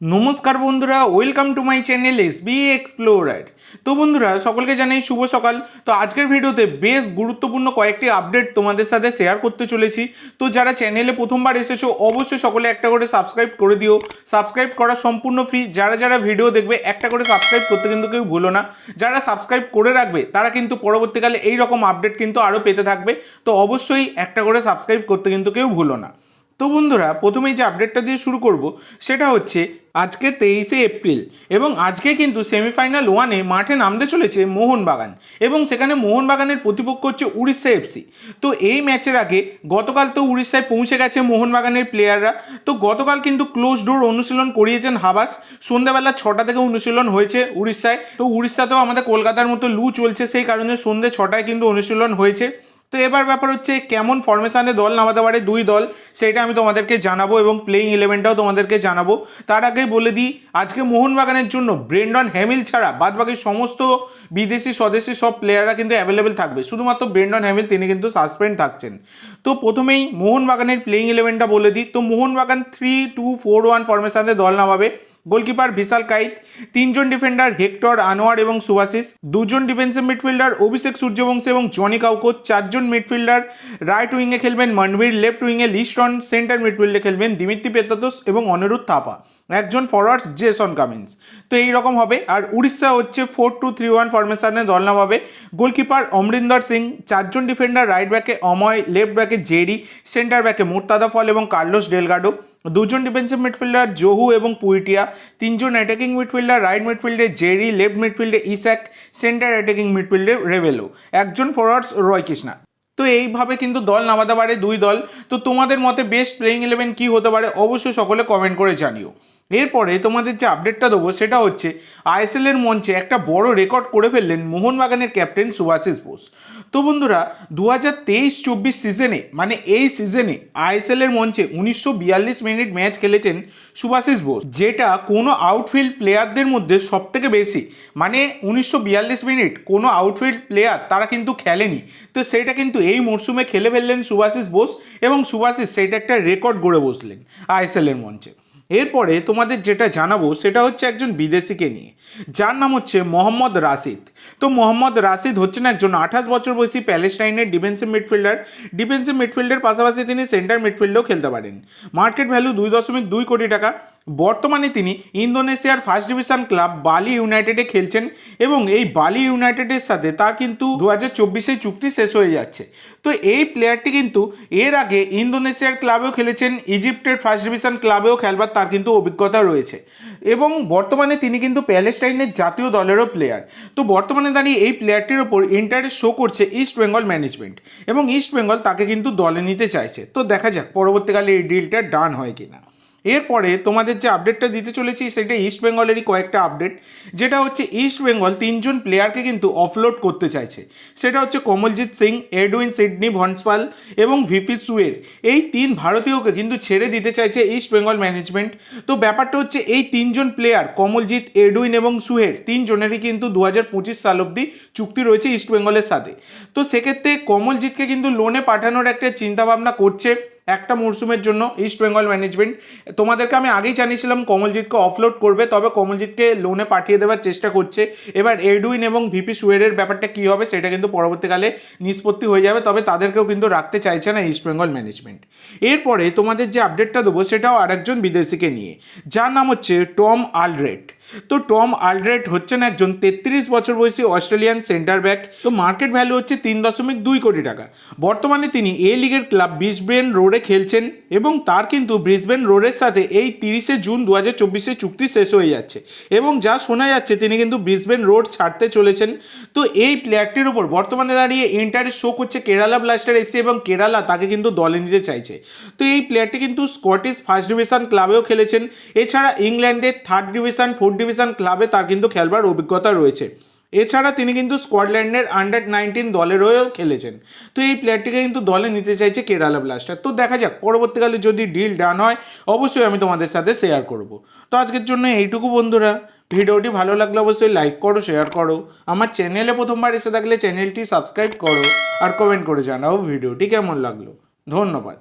নমস্কার বন্ধুরা welcome to my channel S B explorer তো বন্ধুরা, সকলকে জানাই শুভ সকাল। তো আজকের ভিডিওতে বেশ গুরুত্বপূর্ণ কয়েকটি আপডেট তোমাদের সাথে শেয়ার করতে চলেছি। তো যারা চ্যানেলে প্রথমবার এসেছ, অবশ্যই সকলে একটা করে সাবস্ক্রাইব করে দিও। সাবস্ক্রাইব করা সম্পূর্ণ ফ্রি যারা যারা ভিডিও দেখবে, একটা করে সাবস্ক্রাইব করতে কিন্তু কেউ ভুলো না। যারা সাবস্ক্রাইব করে রাখবে, তারা কিন্তু পরবর্তীকালে এই রকম আপডেট কিন্তু আরও পেতে থাকবে। তো অবশ্যই একটা করে সাবস্ক্রাইব করতে কিন্তু কেউ ভুলো না। তো বন্ধুরা, প্রথমেই যে আপডেটটা দিয়ে শুরু করব, সেটা হচ্ছে আজকে তেইশে এপ্রিল এবং আজকে কিন্তু সেমিফাইনাল ওয়ানে মাঠে নামতে চলেছে মোহনবাগান এবং সেখানে মোহনবাগানের প্রতিপক্ষ হচ্ছে উড়িষ্যা এফসি তো এই ম্যাচের আগে গতকাল তো উড়িষ্যায় পৌঁছে গেছে মোহনবাগানের প্লেয়াররা তো গতকাল কিন্তু ক্লোজ ডোর অনুশীলন করিয়েছেন হাবাস। সন্ধ্যাবেলা ছটা থেকে অনুশীলন হয়েছে উড়িষ্যায়। তো উড়িষ্যাতেও আমাদের কলকাতার মতো লু চলছে, সেই কারণে সন্ধ্যে ছটায় কিন্তু অনুশীলন হয়েছে। তো এবার ব্যাপার হচ্ছে কেমন ফরমেশনে দল নামাতে পারে দুই দল, সেটা আমি তোমাদেরকে জানাব এবং প্লেইং ইলেভেনটাও তোমাদেরকে জানাব। তার আগে বলে দিই, আজকে মোহনবাগানের জন্য ব্রেন্ডন হ্যামিল ছাড়া বাদবাকি সমস্ত বিদেশি, স্বদেশি সব প্লেয়াররা কিন্তু অ্যাভেলেবেল থাকবে। শুধুমাত্র ব্রেন্ডন হ্যামিল তিনি কিন্তু সাসপেন্ড থাকছেন। তো প্রথমেই মোহনবাগানের প্লেইং ইলেভেনটা বলে দিই। তো Mohun Bagan three two four one ফরমেশনে দল নামাবে। গোলকিপার ভিশাল কাইত, তিনজন ডিফেন্ডার হেক্টর, আনোয়ার এবং সুভাশিস দুজন ডিফেন্সিভ মিডফিল্ডার অভিষেক সূর্যবংশী এবং জনি কাউকো, চারজন মিডফিল্ডার রাইট উইংয়ে খেলবেন মনবীর, লেফট উইংয়ে লিস্টন, সেন্টার মিডফিল্ডে খেলবেন দিমিত্রি পেতাতোস এবং অনিরুদ্ধ থাপা। একজন ফরওয়ার্ডস জেসন কামিন্স তো এই রকম হবে। আর উড়িষ্যা হচ্ছে ফোর টু থ্রি ওয়ান ফরমেশনে দল নামাবে। গোলকিপার অমরিন্দর সিং, চারজন ডিফেন্ডার রাইট ব্যাকে অময় লেফট ব্যাকে জেরি সেন্টার ব্যাকে মুর্তাদা ফল এবং কার্লোস ডেলগাডো। দুজন ডিফেন্সিভ মিডফিল্ডার জহু এবং পুইটিয়া। তিনজন অ্যাটাকিং মিডফিল্ডার রাইট মিডফিল্ডে জেরি লেফট মিডফিল্ডে ইস্যাক সেন্টার অ্যাটাকিং মিডফিল্ডে রেভেলো। একজন ফরওয়ার্ডস রয় কৃষ্ণা। তো এইভাবে কিন্তু দল নামাতে পারে দুই দল। তো তোমাদের মতে বেস্ট প্লেইং ইলেভেন কী হতে পারে? অবশ্যই সকলে কমেন্ট করে জানিও। এরপরে তোমাদের যে আপডেটটা দেবো সেটা হচ্ছে আইএসএল এর মঞ্চে একটা বড় রেকর্ড করে ফেললেন মোহনবাগানের ক্যাপ্টেন সুভাশিস বোস। তো বন্ধুরা দু হাজার তেইশ চব্বিশ সিজনে মানে এই সিজনে আইএসএল এর মঞ্চে উনিশশো বিয়াল্লিশ মিনিট ম্যাচ খেলেছেন সুভাশিস বোস, যেটা কোনো আউটফিল্ড প্লেয়ারদের মধ্যে সব থেকে বেশি। মানে উনিশশো বিয়াল্লিশ মিনিট কোনো আউটফিল্ড প্লেয়ার তারা কিন্তু খেলেনি। তো সেটা কিন্তু এই মরশুমে খেলে ফেললেন সুভাশিস বোস এবং সুভাশিস সেটা একটা রেকর্ড গড়ে বসলেন আইএসএল এর মঞ্চে। এরপরে তোমাদের যেটা জানাব সেটা হচ্ছে একজন বিদেশিকে নিয়ে। যার নাম হচ্ছে মোহাম্মদ রাশিদ। তো মোহাম্মদ রাশিদ হচ্ছেন একজন আঠাশ বছর বয়সী প্যালেস্টাইনের ডিফেন্সিভ মিডফিল্ডার। ডিফেন্সিভ মিডফিল্ডের পাশাপাশি তিনি সেন্টার মিডফিল্ডেও খেলতে পারেন। মার্কেট ভ্যালু দুই দশমিক দুই কোটি টাকা। বর্তমানে তিনি ইন্দোনেশিয়ার ফার্স্ট ডিভিশন ক্লাব বালি ইউনাইটেডে খেলছেন এবং এই বালি ইউনাইটেডের সাথে তার কিন্তু দু হাজার চব্বিশে চুক্তি শেষ হয়ে যাচ্ছে। তো এই প্লেয়ারটি কিন্তু এর আগে ইন্দোনেশিয়ার ক্লাবেও খেলেছেন, ইজিপ্টের ফার্স্ট ডিভিশন ক্লাবেও খেলবার তার কিন্তু অভিজ্ঞতা রয়েছে। এবং বর্তমানে তিনি কিন্তু প্যালেস্টাইনের জাতীয় দলেরও প্লেয়ার। তো বর্তমানে দাঁড়িয়ে এই প্লেয়ারটির ওপর ইন্টারেস্ট শো করছে ইস্ট বেঙ্গল ম্যানেজমেন্ট এবং ইস্ট বেঙ্গল তাকে কিন্তু দলে নিতে চাইছে। তো দেখা যাক, পরবর্তীকালে এই ডিলটা ডান হয় কিনা। এরপরে তোমাদের যে আপডেটটা দিতে চলেছি, সেটা ইস্ট বেঙ্গলেরই কয়েকটা আপডেট যেটা হচ্ছে ইস্ট বেঙ্গল তিনজন প্লেয়ারকে কিন্তু অফলোড করতে চাইছে। সেটা হচ্ছে Kamaljit Singh Edwin Sydney Vanspaul এবং ভিপি সুয়ের এই তিন ভারতীয়কে কিন্তু ছেড়ে দিতে চাইছে ইস্ট বেঙ্গল ম্যানেজমেন্ট তো ব্যাপারটা হচ্ছে এই তিনজন প্লেয়ার কমলজিৎ এডউইন এবং সুহের তিনজনেরই কিন্তু দু হাজার পঁচিশ সাল অবধি চুক্তি রয়েছে ইস্ট বেঙ্গলের সাথে। তো সেক্ষেত্রে কমলজিৎকে কিন্তু লোনে পাঠানোর একটা চিন্তাভাবনা করছে। একটা মরশুমের জন্য ইস্ট বেঙ্গল ম্যানেজমেন্ট তোমাদেরকে আমি আগেই জানিয়েছিলাম কমলজিৎকে অফলোড করবে, তবে কমলজিৎকে লোনে পাঠিয়ে দেওয়ার চেষ্টা করছে। এবার এডুইন এবং ভিপি সুয়েরের ব্যাপারটা কী হবে সেটা কিন্তু পরবর্তীকালে নিষ্পত্তি হয়ে যাবে, তবে তাদেরকেও কিন্তু রাখতে চাইছে না ইস্ট বেঙ্গল ম্যানেজমেন্ট এরপরে তোমাদের যে আপডেটটা দেবো সেটাও আরেকজন বিদেশিকে নিয়ে। যার নাম হচ্ছে টম আলরেট তো টম আলড্রেট হচ্ছেন একজন তেত্রিশ বছর বয়সী অস্ট্রেলিয়ান সেন্টার ব্যাক। তো মার্কেট ভ্যালু হচ্ছে তিন দশমিক দুই কোটি টাকা। বর্তমানে তিনি এ লিগের ক্লাব ব্রিসবেন রোডে খেলছেন এবং তার কিন্তু ব্রিসবেন রোডের সাথে এই তিরিশে জুন দু হাজার চব্বিশে চুক্তি শেষ হয়ে যাচ্ছে এবং যা শোনা যাচ্ছে তিনি কিন্তু ব্রিসবেন রোড ছাড়তে চলেছেন। তো এই প্লেয়ারটির উপর বর্তমানে দাঁড়িয়ে ইন্টারেস্ট শো করছে কেরালা ব্লাস্টার এফসি এবং কেরালা তাকে কিন্তু দলে নিতে চাইছে। তো এই প্লেয়ারটি কিন্তু স্কটিশ ফার্স্ট ডিভিশন ক্লাবেও খেলেছেন। এছাড়া ইংল্যান্ডের থার্ড ডিভিশন ফোর্থ ডিভিশন ক্লাবে তার কিন্তু খেলবার অভিজ্ঞতা রয়েছে। এছাড়া তিনি কিন্তু স্কটল্যান্ডের আন্ডার নাইনটিন দলের হয়েও খেলেছেন। তো এই প্লেয়ারটিকে কিন্তু দলে নিতে চাইছে কেরালা ব্লাস্টার। তো দেখা যাক, পরবর্তীকালে যদি ডিল ডান হয়, অবশ্যই আমি তোমাদের সাথে শেয়ার করব। তো আজকের জন্য এইটুকু বন্ধুরা। ভিডিওটি ভালো লাগলে অবশ্যই লাইক করো, শেয়ার করো। আমার চ্যানেলে প্রথমবার এসে থাকলে চ্যানেলটি সাবস্ক্রাইব করো আর কমেন্ট করে জানাও ভিডিওটি কেমন লাগল। ধন্যবাদ।